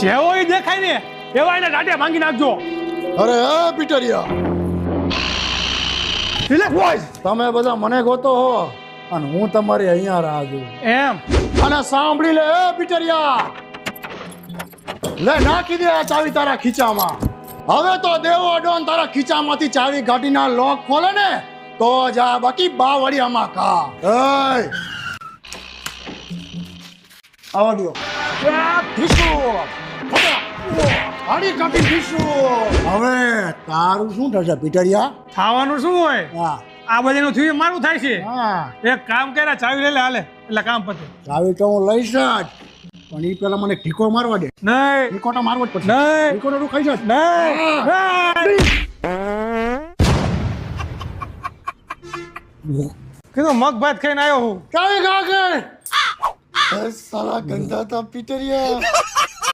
જેવો એ દેખાય ને એવા એને ટાટિયા ભાંગી નાખજો. અરે હે પીટરિયા. રિલેક્સ બોયઝ તમે બધા મને ગોતો હો અને હું તમારી અહીંયા રાહ જોઉં. એમ. અને સાંભળી લે હે પીટરિયા. લે નાખી દે આ ચાવી તારા ખીચામાં. હવે તો દેવો ડોન તારા ખીચામાંથી ચાવી કાઢીને લોક ખોલે ને તો જા બાકી બાવળિયામાં કા એય આવડ્યો દો ધીસુ આડી કાઢી પીશું. હવે તારું શું થશે પીટરિયા? ખાવાનું શું હોય? હા. આ બધાનું થયું મારું થાય છે. હા. એક કામ કર્યા ચાવી લઈ લે હાલે. એટલે કામ પતે. ચાવી તો હું લઈશ જ. પણ એ પેલા મને ઠીકો મારવા દે. નહીં. ઠીકો તો મારવો જ પડશે. નહીં. તો તું ખાઈ જશ નહીં. કીધું મગ ભાત ખાઈને આવ્યો હું. ચાવી ખા કે? સારા ગંધા તા પીટરિયા.